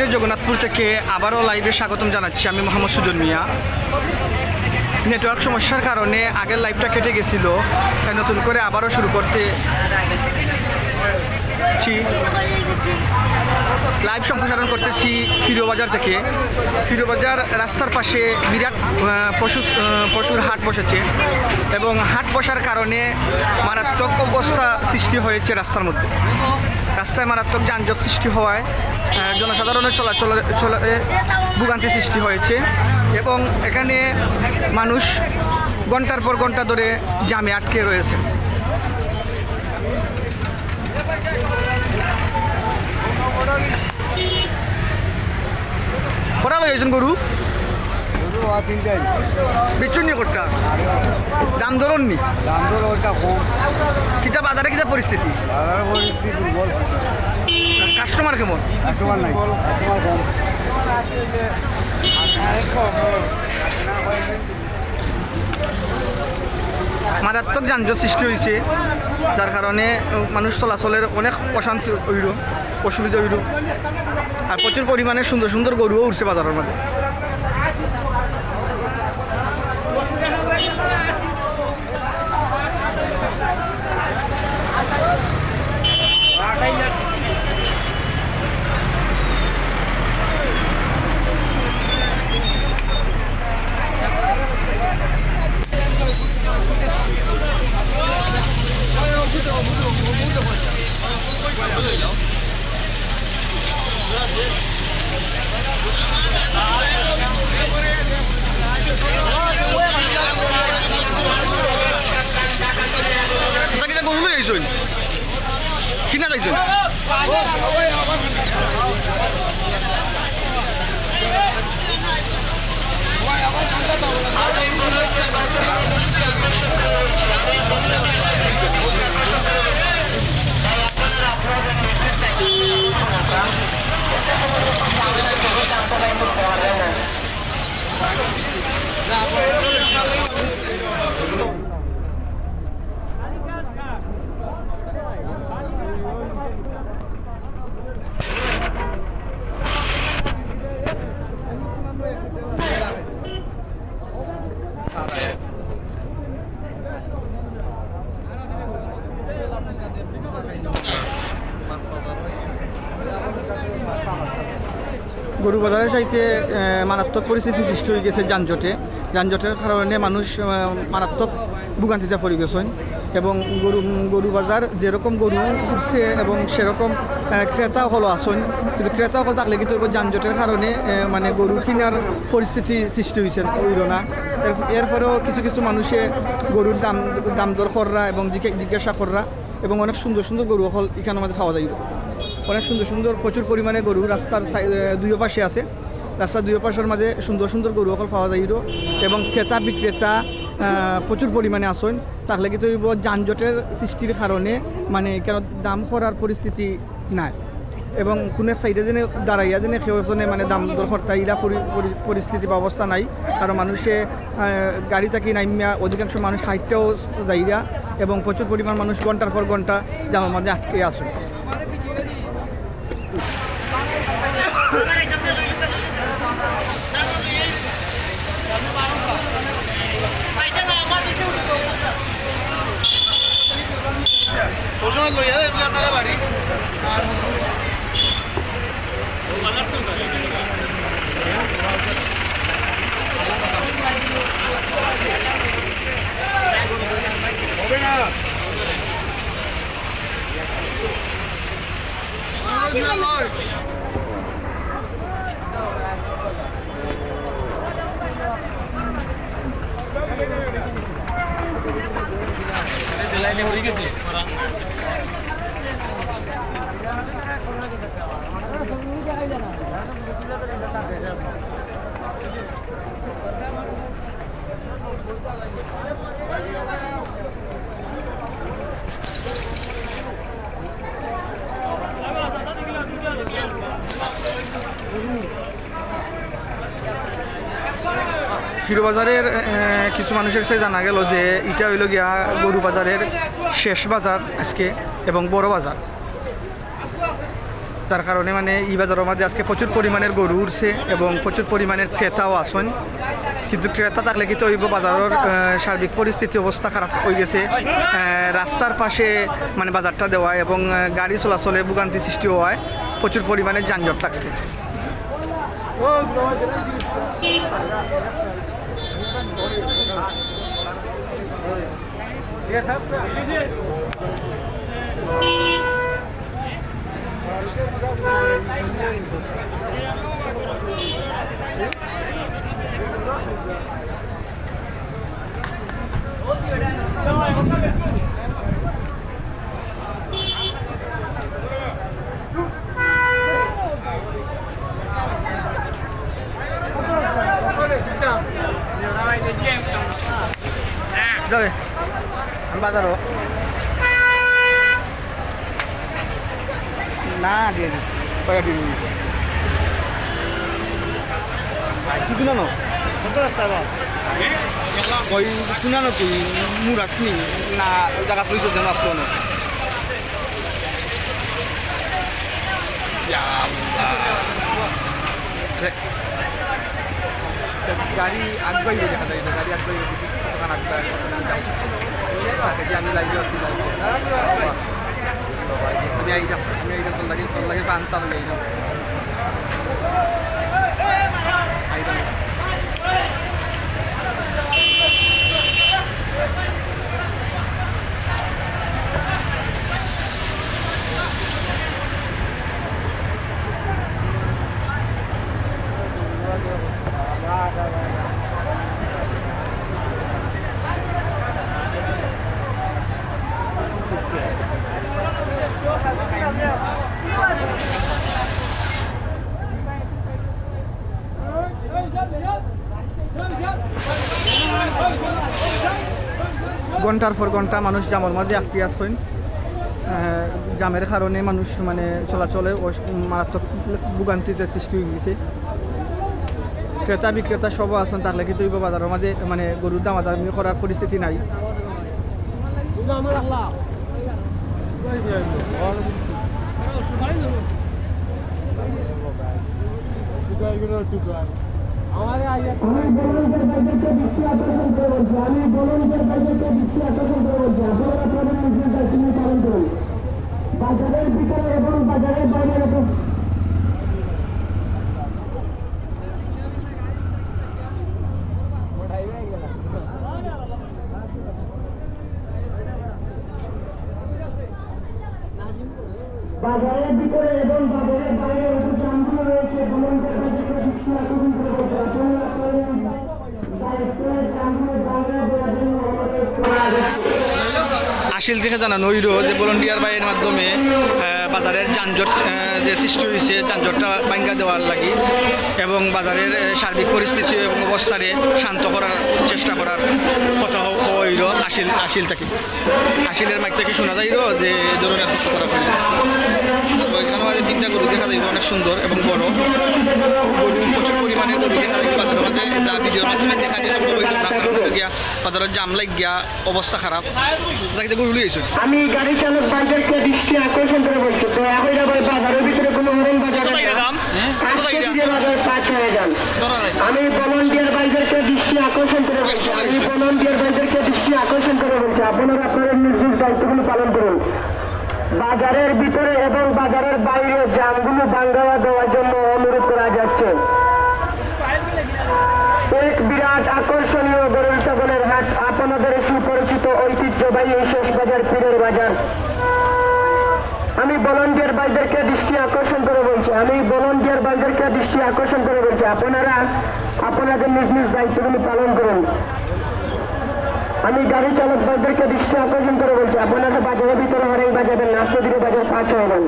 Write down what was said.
রাজধানীর জগন্নাথপুর থেকে আবারও লাইভে স্বাগতম জানাচ্ছি আমি মোহাম্মদ সুজন মিয়া। নেটওয়ার্ক সমস্যার কারণে আগের লাইভটা কেটে গেছিল, তাই নতুন করে আবারও শুরু করতে লাইভ সম্প্রসারণ করতেছি ফিরোবাজার থেকে। ফিরোবাজার রাস্তার পাশে বিরাট পশু পশুর হাট বসেছে এবং হাট বসার কারণে মারাত্মক অবস্থা সৃষ্টি হয়েছে রাস্তার মধ্যে। রাস্তায় মারাত্মক যানজট সৃষ্টি হওয়ায় জনসাধারণের চলাচল চলে ভোগান্তি সৃষ্টি হয়েছে এবং এখানে মানুষ ঘণ্টার পর ঘণ্টা ধরে জামে আটকে রয়েছে। কটা লইছেন গরু? বিচুন নি কোটটা দাম ধরুন নি কিতা বাজারে কিতা পরিস্থিতি? কাস্টমার কেমন? মারাত্মক যানজট সৃষ্টি হয়েছে যার কারণে মানুষ চলাচলের অনেক অশান্তি হইল অসুবিধা হইল আর প্রচুর পরিমাণে সুন্দর সুন্দর গরুও উঠছে বাজারের মধ্যে। কিতা গরু বাজারে চাইতে মারাত্মক পরিস্থিতি সৃষ্টি হয়ে গেছে যানজটে। যানজটের কারণে মানুষ মারাত্মক ভোগান্তিতে পড়ে গেছেন এবং গরু গরু বাজার যেরকম গরু উঠছে এবং সেরকম ক্রেতা হলো আসন। কিন্তু ক্রেতা হল থাকলে কিন্তু যানজটের কারণে মানে গরু কেনার পরিস্থিতি সৃষ্টি হয়েছে হইল না। এর- এরপরেও কিছু কিছু মানুষে গরুর দাম দাম দর কররা এবং জিজ্ঞে- জিজ্ঞাসা কররা এবং অনেক সুন্দর সুন্দর গরু হল এখানে আমাদের পাওয়া যায় অনেক সুন্দর সুন্দর প্রচুর পরিমাণে গরু রাস্তার দুই পাশে আছে। রাস্তার দুই পাশের মাঝে সুন্দর সুন্দর গরু অকল পাওয়া যায় এবং ক্রেতা বিক্রেতা প্রচুর পরিমাণে আসেন। তাহলে কিন্তু যানজটের সৃষ্টির কারণে মানে কেন দাম করার পরিস্থিতি নাই। এবং কোনো এক সাইডে যেন দাঁড়াইয়া যেন কেউ এখানে মানে দাম দর করতে ইরা পরি- পরি- পরিস্থিতি বা অবস্থা নাই। কারণ মানুষে গাড়ি থাকি নাইমিয়া অধিকাংশ মানুষ হাইটেও যাইরা এবং প্রচুর পরিমাণ মানুষ ঘণ্টার পর ঘণ্টা জামার মধ্যে আটকে আসে। Lord. ini udah gitu orang Thank you. আহ, কিছু মানুষের কাছে জানা গেল যে এটা হইল গিয়া গরু বাজারের শেষ বাজার আজকে এবং বড় বাজার। তার কারণে মানে এই বাজারের মাঝে আজকে প্রচুর পরিমাণের গরু উঠছে এবং প্রচুর পরিমাণের ক্রেতাও আসেন। কিন্তু ক্রেতা থাকলে কিন্তু ওই বাজারের সার্বিক পরিস্থিতি অবস্থা খারাপ হয়ে গেছে। রাস্তার পাশে মানে বাজারটা দেওয়া এবং গাড়ি চলাচলে ভোগান্তি সৃষ্টি হওয়ায় প্রচুর পরিমাণে যানজট লাগছে। ये सब যাবে। বাজারও। না, দিয়ে কয়টা দিয়ে দিই কি কিনানো? ওই কিনানো কি? মুরাট নি না জায়গা তুই যেন আসলো না গাড়ি আগবাইবে দেখা যায় না, গাড়ি আগবাইবে দেখি কতক্ষণ আগবাই যে আমি লাইভে আছি লাইভে আমি আইতাম আমি আইতাম তোর লাগে তোর লাগে পান চাল আইতাম আইতাম ঘণ্টার পর ঘণ্টা মানুষ জামের মধ্যে আটকে আসেন জামের কারণে মানুষ মানে চলাচলে মারাত্মক ভোগান্তিতে সৃষ্টি হয়ে গেছে। ক্রেতা বিক্রেতা সব আছেন তাহলে কিন্তু এই বাজারের মাঝে মানে গরুর দামাদামি করার পরিস্থিতি নাই। আমি করুন বাজারের ভিতরে এবং বাজারের বাইরে এবং বাজারের ভিতরে এবং বাজারের বাইরে যে জামগুলো রয়েছে। করে জামগুলো বাইরে দেওয়ার জন্য আমাদের আসিল থেকে জানানো হইল যে ভলন্টিয়ার বাইয়ের মাধ্যমে বাজারের যানজট যে সৃষ্টি হয়েছে, যানজটটা ভাঙ্গা দেওয়ার লাগি এবং বাজারের সার্বিক পরিস্থিতি এবং অবস্থারে শান্ত করার চেষ্টা করার কথা হইল আসিল আসিল থেকে আসিলের মাইক থেকে শোনা যাইল যে ধরনের কথা হইল তিনটা গরু দেখা যাইব অনেক সুন্দর এবং বড়। গরু প্রচুর পরিমাণে গরু দেখা বাজারের মাঝে যা ভিডিওর মাধ্যমে দেখা দিয়ে সম্ভব হইল না গিয়া বাজারের জাম লাগ গিয়া অবস্থা খারাপ। গরু আমি গাড়ি চালক ভাইদেরকে দৃষ্টি আকর্ষণ করে বলছি তো ভাই বাজারের ভিতরে কোনো হরেন বাজারে দাম? হ্যাঁ? আমি ভলন্টিয়ার ভাইদেরকে দৃষ্টি আকর্ষণ করে বলছি আমি ভলন্টিয়ার ভাইদেরকে দৃষ্টি আকর্ষণ করে বলছি আপনারা আপনাদের নিজ নিজ দায়িত্বগুলো পালন করুন। বাজারের ভিতরে এবং বাজারের বাইরে জামগুলো বাঙ্গাওয়া দেওয়ার জন্য অনুরোধ করা যাচ্ছে। এক বিরাট আকর্ষণীয় গরুর ছাগলের হাট, আপনাদের সুপরিচিত ঐতিহ্যবাহী এই শেষ বাজার, পীরের বাজার। আমি ভলন্টিয়ার ভাইদেরকে দৃষ্টি আকর্ষণ করে বলছি, আমি ভলন্টিয়ার ভাইদেরকে দৃষ্টি আকর্ষণ করে বলছি। আপনারা, আপনাদের নিজ নিজ দায়িত্বগুলি পালন করুন। আমি গাড়ি চালক ভাইদেরকে দৃষ্টি আকর্ষণ করে বলছি, আপনারা বাজারের ভিতরে হরেক বাজাবেন না দিকে বাজার পাঁচ হয়ে যান